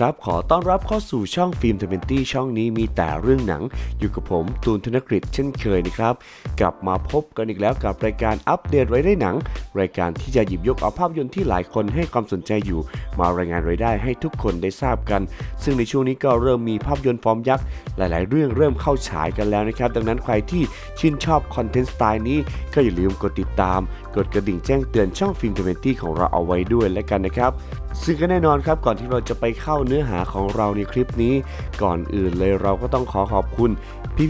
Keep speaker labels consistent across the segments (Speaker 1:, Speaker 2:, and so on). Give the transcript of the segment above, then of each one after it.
Speaker 1: ครับ ขอต้อนรับเข้าสู่ช่องฟิล์มทเวนตี้ช่องนี้มีแต่เรื่องหนัง อยู่กับผมตูนธนกฤษเช่นเคยนะครับ กลับมาพบกันอีกแล้วกับรายการอัปเดตไว้ได้หนัง รายการที่จะหยิบยกเอาภาพยนตร์ที่หลายคนให้ความสนใจอยู่ มารายงานรายได้ให้ทุกคนได้ทราบกัน ซึ่งในช่วงนี้ก็เริ่มมีภาพยนตร์ฟอร์มยักษ์หลาย ๆ เรื่องเริ่มเข้าฉายกันแล้วนะครับ ดังนั้นใครที่ชื่นชอบคอนเทนต์สไตล์นี้ก็อย่าลืมกดติดตาม กดกระดิ่งแจ้งเตือนช่องฟิล์มทเวนตี้ของเราเอาไว้ด้วยแล้วกันนะครับซึ่งก็แน่นอนครับก่อนที่เราจะไปเข้าเนื้อหาของเราในคลิปนี้ ก่อนอื่นเลยเราก็ต้องขอขอบคุณ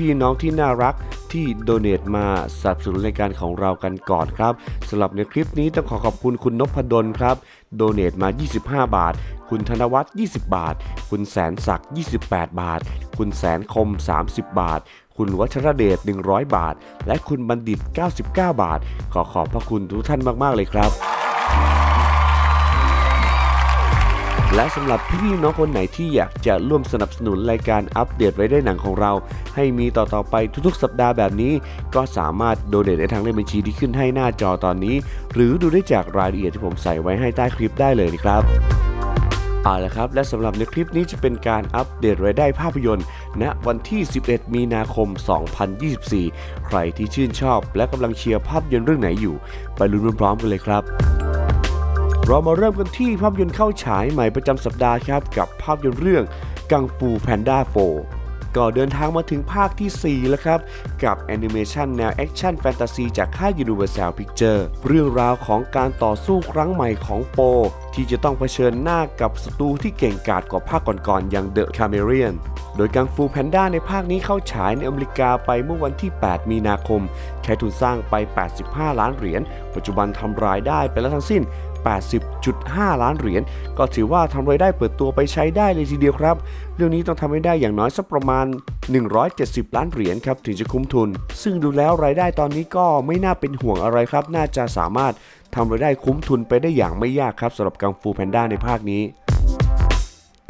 Speaker 1: พี่ๆน้องที่น่ารักที่โดเน a มาสนับสนุนรายการของเรากันก่อนครับสำหรับในคลิปนี้ต้องขอขอบคุณคุณนพดลครับ โดเนตมา 25 บาท คุณธนวัฒน์20 บาท คุณแสนศักดิ์28 บาท คุณแสนคม 30 บาท คุณวัชรเดช 100 บาท และคุณบัณฑิต 99 บาท ขอขอบพระคุณทุกท่านมาก ๆ เลยครับ และสำหรับพี่ๆน้องคนไหนที่อยากจะร่วมสนับสนุนรายการอัปเดตไว้ได้หนังของเรา ให้มีต่อๆไปทุกๆ สัปดาห์แบบนี้ ก็สามารถโดเนทได้ทางเลขบัญชีที่ขึ้นให้หน้าจอตอนนี้ หรือดูได้จากรายละเอียดที่ผมใส่ไว้ให้ใต้คลิปได้เลยนะครับเอาละครับ และสำหรับในคลิปนี้จะเป็นการอัปเดตรายได้ภาพยนตร์ณวันที่ 11 มีนาคม 2024 ใครที่ชื่นชอบและกำลังเชียร์ภาพยนตร์เรื่องไหนอยู่ ไปลุ้นพร้อมๆกันเลยครับ เรามาเริ่มกันที่ภาพยนตร์เข้าฉายใหม่ประจำสัปดาห์ครับกับภาพยนตร์เรื่องกังฟูแพนด้าโฟก็เดินทางมาถึงภาคที่ 4 แล้วครับ กับแอนิเมชันแนวแอคชั่นแฟนตาซีจากค่าย Universal Pictures เรื่องราวของการต่อสู้ครั้งใหม่ของโป ที่จะต้องเผชิญหน้ากับศัตรูที่เก่งกาจกว่าภาคก่อนๆอย่าง The Chameleon โดยกังฟูแพนด้าในภาคนี้เข้าฉายในอเมริกาไปเมื่อวันที่ 8 มีนาคม ใช้ทุนสร้างไป 85 ล้านเหรียญ ปัจจุบันทำรายได้ไปแล้วทั้งสิ้น 80.5 ล้านเหรียญ ก็ถือว่าทำรายได้เปิดตัวไปใช้ได้เลยทีเดียวครับ เรื่องนี้ต้องทำให้ได้อย่างน้อยสักประมาณ 170 ล้านเหรียญครับถึงจะคุ้มทุน ซึ่งดูแล้วรายได้ตอนนี้ก็ไม่น่าเป็นห่วงอะไรครับ น่าจะสามารถทำรายได้คุ้มทุนไปได้อย่างไม่ยากครับสำหรับกังฟูแพนด้าในภาคนี้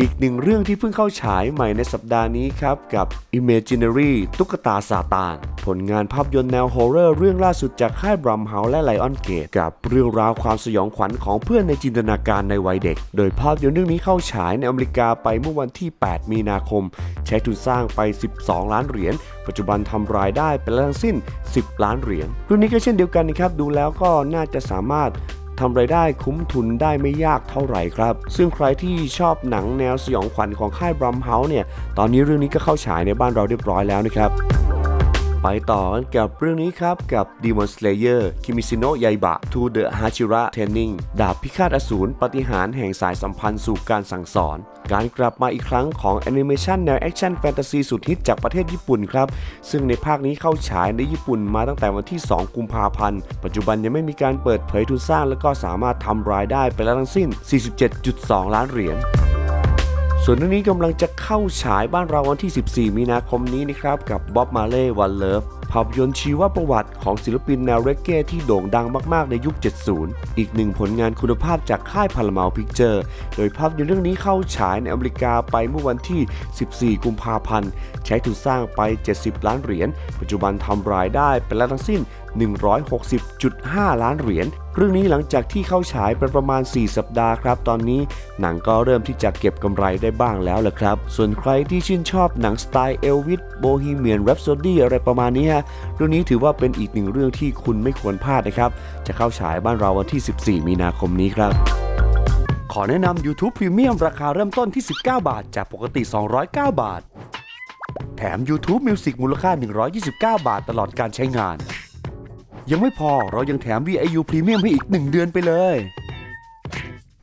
Speaker 1: อีกหนึ่งเรื่องที่เพิ่งเข้าฉายใหม่ในสัปดาห์นี้ครับ กับ Imaginary ตุ๊กตาซาตาน ผลงานภาพยนตร์แนวฮอร์เรอร์เรื่องล่าสุดจากค่ายบรัมเฮาและไลออนเกตกับเรื่องราวความสยองขวัญของเพื่อนในจินตนาการในวัยเด็ก โดยภาพยนตร์เรื่องนี้เข้าฉายในอเมริกาไปเมื่อวันที่ 8 มีนาคม ใช้ทุนสร้างไป 12 ล้านเหรียญปัจจุบันทำรายได้ไปแล้วทั้งสิ้น 10 ล้านเหรียญเรื่องนี้ก็เช่นเดียวกันนะครับดูแล้วก็น่าจะสามารถ ทำรายได้คุ้มทุนได้ไม่ยากเท่าไหร่ครับ ซึ่งใครที่ชอบหนังแนวสยองขวัญของค่ายบรัมเฮาส์เนี่ย ตอนนี้เรื่องนี้ก็เข้าฉายในบ้านเราเรียบร้อยแล้วนะครับ ไปต่อกันกับเรื่องนี้ครับ กับ Demon Slayer Kimisino Yaiba to the Hachira Training ดาบพิฆาตอสูรปฏิหารแห่งสายสัมพันธ์สู่การสั่งสอน การกลับมาอีกครั้งของแอนิเมชันแนวแอคชั่นแฟนตาซีสุดฮิตจากประเทศญี่ปุ่นครับ ซึ่งในภาคนี้เข้าฉายในญี่ปุ่นมาตั้งแต่วันที่ 2 กุมภาพันธ์ ปัจจุบันยังไม่มีการเปิดเผยทุนสร้าง และก็สามารถทำรายได้ไปแล้วทั้งสิ้น 47.2 ล้านเหรียญ ส่วนเรื่องนี้กำลังจะเข้าฉายบ้านเราวันที่ 14 มีนาคมนี้นะครับ กับบ๊อบมาเล่วันเลิฟภาพยนตร์ชีวประวัติของศิลปินแนวเรเก้ที่โด่งดังมาก ๆ ในยุค 70 อีกหนึ่งผลงานคุณภาพจากค่ายพาราเมลพิกเจอร์ โดยภาพยนตร์เรื่องนี้เข้าฉายในอเมริกาไปเมื่อวันที่ 14 กุมภาพันธ์ ใช้ทุนสร้างไป 70 ล้านเหรียญ ปัจจุบันทำรายได้ไปแล้วทั้งสิ้น 160.5 ล้านเหรียญ รื่องนี้หลังจากที่เข้าฉายเป็นประมาณ 4 สัปดาห์ครับ ตอนนี้หนังก็เริ่มที่จะเก็บกำไรได้บ้างแล้วแหละครับ ส่วนใครที่ชื่นชอบหนังสไตล์เอลวิสโบฮีเมียนแรปโซดี้อะไรประมาณนี้ฮะเรื่องนี้ถือว่าเป็นอีกหนึ่งเรื่องที่คุณไม่ควรพลาดนะครับ จะเข้าฉายบ้านเราวันที่ 14 มีนาคมนี้ครับขอแนะนำ YouTube Premium ราคาเริ่มต้นที่ 19 บาท จากปกติ 209 บาท แถม YouTube Music มูลค่า 129 บาทตลอดการใช้งาน ยังไม่พอเรายังแถม VIU Premium ให้อีก 1 เดือนไปเลย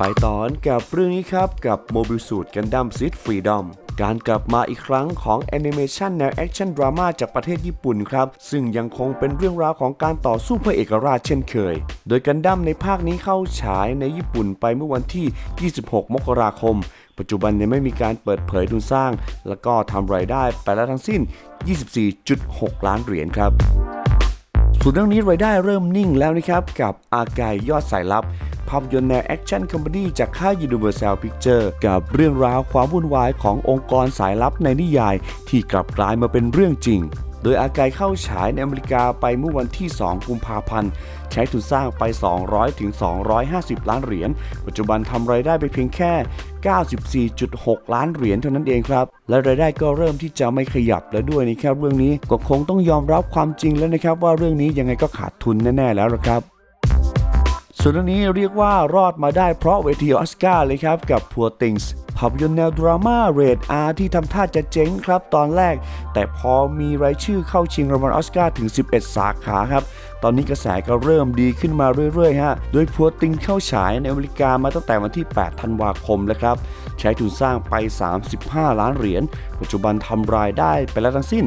Speaker 1: ไปต่อนกับเรื่องนี้ครับกับ Mobile Suit Gundam Seed Freedom การกลับมาอีกครั้งของแอนิเมชันแนวแอคชั่นดราม่าจากประเทศญี่ปุ่นครับ ซึ่งยังคงเป็นเรื่องราวของการต่อสู้เพื่อเอกราชเช่นเคย โดยกันดั้มในภาคนี้เข้าฉายในญี่ปุ่นไปเมื่อวันที่ 26 มกราคม ปัจจุบันยังไม่มีการเปิดเผยทุนสร้าง แล้วก็ทำรายได้ไปแล้วทั้งสิ้น 24.6 ล้านเหรียญครับ ส่วนเรื่องนี้รายได้เริ่มนิ่งแล้วนะครับ กับอากายยอดสายลับภาพยนตร์แนวแอคชั่นคอมเมดี้จากค่าย Universal Picture กับเรื่องราวความวุ่นวายขององค์กรสายลับในนิยาย ที่กลับกลายมาเป็นเรื่องจริง โดยอากายเข้าฉายในอเมริกาไปเมื่อวันที่ 2 กุมภาพันธ์ ใช้ทุนสร้างไป 200ถึง250 ล้านเหรียญ ปัจจุบันทำรายได้ไปเพียงแค่94.6 ล้านเหรียญเท่านั้นเองครับ และรายได้ก็เริ่มที่จะไม่ขยับแล้วด้วยนะครับเรื่องนี้ก็คงต้องยอมรับความจริงแล้วนะครับ ว่าเรื่องนี้ยังไงก็ขาดทุนแน่ๆแล้วละครับส่วนเรื่องนี้เรียกว่ารอดมาได้เพราะเวทีออสการ์เลยครับกับ Poor Things ภาพยนตร์แนวดราม่าเรด R ที่ทำท่าจะเจ๊งครับตอนแรก แต่พอมีรายชื่อเข้าชิงรางวัลออสการ์ถึง 11 สาขาครับ ตอนนี้กระแสก็เริ่มดีขึ้นมาเรื่อยๆฮะ โดย Poor Things เข้าฉายในอเมริกามาตั้งแต่วันที่ 8 ธันวาคมแล้วครับ ใช้ทุนสร้างไป 35 ล้านเหรียญ ปัจจุบันทำรายได้ไปแล้วทั้งสิ้น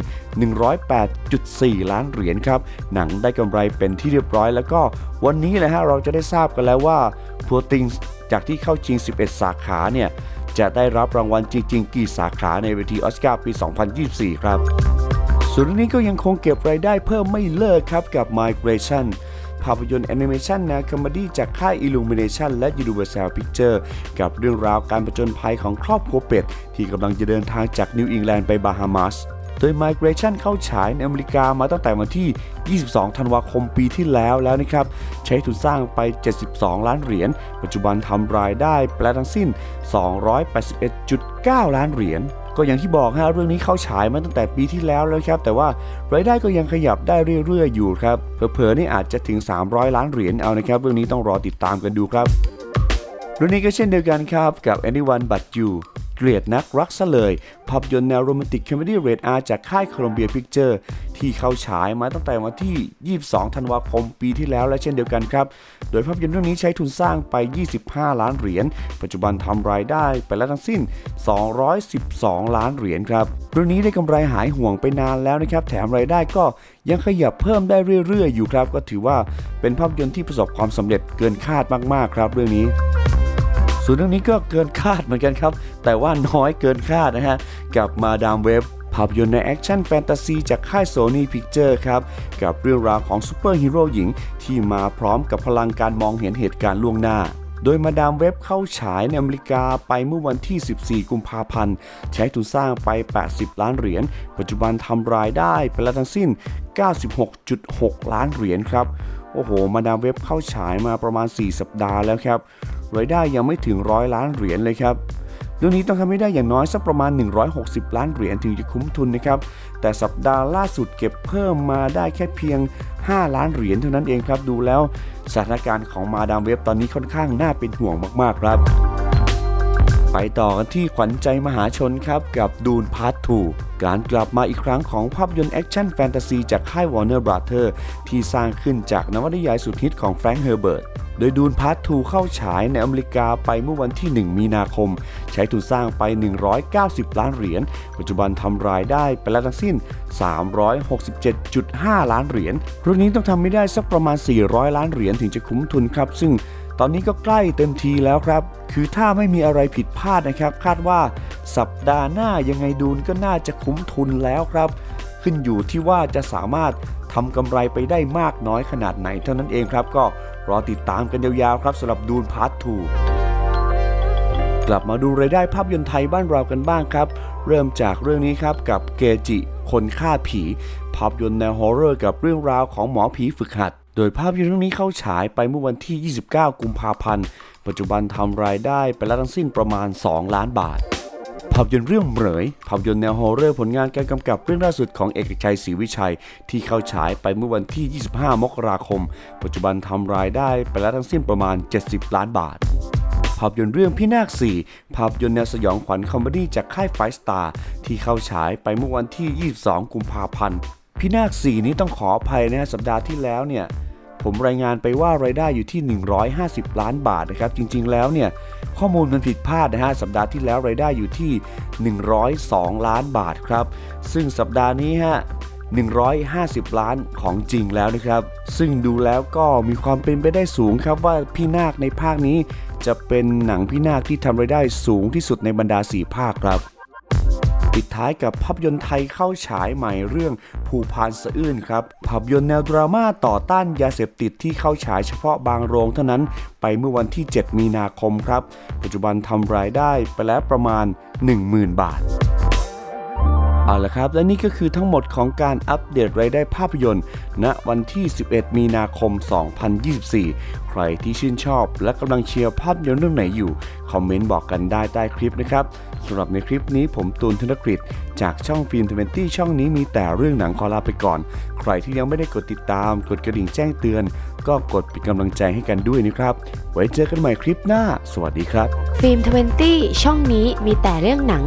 Speaker 1: 108.4 ล้านเหรียญครับ หนังได้กำไรเป็นที่เรียบร้อยแล้วก็วันนี้แหละฮะเราจะได้ทราบกันแล้วว่า Poor Things จากที่เข้าชิง 11 สาขาเนี่ยจะได้รับรางวัลจริงๆ กี่สาขาในเวทีออสการ์ปี 2024 ครับ ส่วนเรื่องนี้ก็ยังคงเก็บรายได้เพิ่มไม่เลิกครับกับ Migration ภาพยนตร์แอนิเมชันแนวคอมเมดี้จากค่าย Illumination และ Universal Picture กับเรื่องราวการประจนภัยของครอบครัวเป็ด ที่กำลังจะเดินทางจากนิวอิงแลนด์ไปบาฮามาสโดย Migration เข้าฉายในอเมริกามาตั้งแต่วันที่ 22 ธันวาคมปีที่แล้วแล้วนะครับ ใช้ทุนสร้างไป 72 ล้านเหรียญ ปัจจุบันทำรายได้แปลทั้งสิ้น 281.9 ล้านเหรียญ ก็อย่างที่บอกฮะเรื่องนี้เข้าฉายมาตั้งแต่ปีที่แล้วแล้วครับ แต่ว่ารายได้ก็ยังขยับได้เรื่อยๆอยู่ครับเผลอๆนี่อาจจะถึง 300 ล้านเหรียญเอานะครับ เรื่องนี้ต้องรอติดตามกันดูครับเรื่องนี้ก็เช่นเดียวกันครับกับ Anyone But You เกลียดนักรักซะเลยภาพยนตร์แนวโรแมนติกคอมเมดี้เรดอาร์จากค่ายโคลอมเบียพิกเจอร์ที่เข้าฉายมาตั้งแต่วันที่ 22 ธันวาคมปีที่แล้วและเช่นเดียวกันครับ โดยภาพยนตร์เรื่องนี้ใช้ทุนสร้างไป 25 ล้านเหรียญ ปัจจุบันทำรายได้ไปแล้วทั้งสิ้น 212 ล้านเหรียญครับ เรื่องนี้ได้กำไรหายห่วงไปนานแล้วนะครับ แถมรายได้ก็ยังขยับเพิ่มได้เรื่อยๆ อยู่ครับ ก็ถือว่าเป็นภาพยนตร์ที่ประสบความสำเร็จเกินคาดมากๆครับเรื่องนี้ ส่วนเรื่องนี้ก็เกินคาดเหมือนกันครับ แต่ว่าน้อยเกินคาดนะฮะ กับมาดามเว็บภาพยนตร์ในแอคชั่นแฟนตาซีจากค่าย Sony Picture ครับ กับเรื่องราวของซูเปอร์ฮีโร่หญิง ที่มาพร้อมกับพลังการมองเห็นเหตุการณ์ล่วงหน้า โดยมาดามเว็บเข้าฉายในอเมริกาไปเมื่อวันที่ 14 กุมภาพันธ์ ใช้ทุนสร้างไป 80 ล้านเหรียญ ปัจจุบันทำรายได้ไปแล้วทั้งสิ้น 96.6 ล้านเหรียญครับ โอ้โห มาดามเว็บเข้าฉายมาประมาณ 4 สัปดาห์แล้วครับ รายได้ยังไม่ถึงร้อยล้านเหรียญเลยครับเรื่องนี้ต้องทำให้ได้อย่างน้อยสักประมาณ 160 ล้านเหรียญถึงจะคุ้มทุนนะครับ แต่สัปดาห์ล่าสุดเก็บเพิ่มมาได้แค่เพียง 5 ล้านเหรียญเท่านั้นเองครับ ดูแล้วสถานการณ์ของมาดามเว็บตอนนี้ค่อนข้างน่าเป็นห่วงมากๆครับ ไปต่อกันที่ขวัญใจมหาชนครับ กับดูนพาร์ท2การกลับมาอีกครั้งของภาพยนตร์แอคชั่นแฟนตาซีจากค่าย Warner Brother ที่สร้างขึ้นจากนวนิยายสุดฮิตของแฟรงค์เฮอร์เบิร์ตโดยดูนพาร์ท2เข้าฉายในอเมริกาไปเมื่อวันที่ 1 มีนาคม ใช้ทุนสร้างไป 190 ล้านเหรียญ ปัจจุบันทำรายได้ไปแล้วทั้งสิ้น 367.5 ล้านเหรียญเรื่องนี้ต้องทำไม่ได้สักประมาณ 400 ล้านเหรียญถึงจะคุ้มทุนครับ ซึ่ง ตอนนี้ก็ใกล้เต็มทีแล้วครับ คือถ้าไม่มีอะไรผิดพลาดนะครับ คาดว่าสัปดาห์หน้ายังไงดูนก็น่าจะคุ้มทุนแล้วครับ ขึ้นอยู่ที่ว่าจะสามารถทำกำไรไปได้มากน้อยขนาดไหนเท่านั้นเองครับ ก็รอติดตามกันยาวๆครับสำหรับดูนพาร์ท2กลับมาดูรายได้ภาพยนตร์ไทยบ้านเรากันบ้างครับ เริ่มจากเรื่องนี้ครับกับเกจิ คนฆ่าผี ภาพยนตร์แนวฮอร์เรอร์กับเรื่องราวของหมอผีฝึกหัด โดยภาพยนตร์เรื่องนี้เข้าฉายไปเมื่อวันที่ 29 กุมภาพันธ์ ปัจจุบันทำรายได้ไปแล้วทั้งสิ้นประมาณ 2 ล้านบาท ภาพยนตร์เรื่องเหมยภาพยนตร์แนวฮอร์เรอร์ผลงานการกำกับเรื่องล่าสุดของเอกชัยศรีวิชัย ที่เข้าฉายไปเมื่อวันที่ 25 มกราคม ปัจจุบันทำรายได้ไปแล้วทั้งสิ้นประมาณ 70 ล้านบาทภาพยนตร์เรื่องพี่นาค4ภาพยนตร์แนวสยองขวัญคอมเมดี้จากค่ายไฟสตาร์ที่เข้าฉายไปเมื่อวันที่ 22 กุมภาพันธ์ พี่นาค4นี้ต้องขออภัยนะฮะสัปดาห์ที่แล้วเนี่ยผมรายงานไปว่ารายได้อยู่ที่ 150 ล้านบาทนะครับ จริงๆ แล้วเนี่ยข้อมูลมันผิดพลาดนะฮะสัปดาห์ที่แล้วรายได้อยู่ที่ 102 ล้านบาทครับ ซึ่งสัปดาห์นี้ฮะ150 ล้านของจริงแล้วนะครับ ซึ่งดูแล้วก็มีความเป็นไปได้สูงครับว่าพี่นาคในภาคนี้ จะเป็นหนังพี่นาคที่ทำรายได้สูงที่สุดในบรรดา 4 ภาคครับ ปิดท้ายกับภาพยนตร์ไทยเข้าฉายใหม่เรื่องภูพานสะอื้นครับภาพยนตร์แนวดราม่าต่อต้านยาเสพติดที่เข้าฉายเฉพาะบางโรงเท่านั้นไปเมื่อวันที่ 7 มีนาคมครับ ปัจจุบันทำรายได้ไปแล้วประมาณ 10,000 บาท เอาละครับ และนี่ก็คือทั้งหมดของการอัปเดตรายได้ภาพยนตร์ ณวันที่ 11 มีนาคม 2024 ใครที่ชื่นชอบและกำลังเชียร์ภาพยนตร์เรื่องไหนอยู่ คอมเมนต์บอกกันได้ใต้คลิปนะครับสำหรับในคลิปนี้ผมตูนธนกฤษจากช่องฟิล์มทเวนตี้ช่องนี้มีแต่เรื่องหนังขอลาไปก่อน ใครที่ยังไม่ได้กดติดตาม กดกระดิ่งแจ้งเตือน ก็กดเป็นกำลังใจให้กันด้วยนะครับ ไว้เจอกันใหม่คลิปหน้า สวัสดีครับ
Speaker 2: ฟิล์มทเวนตี้ช่องนี้มีแต่เรื่องหนัง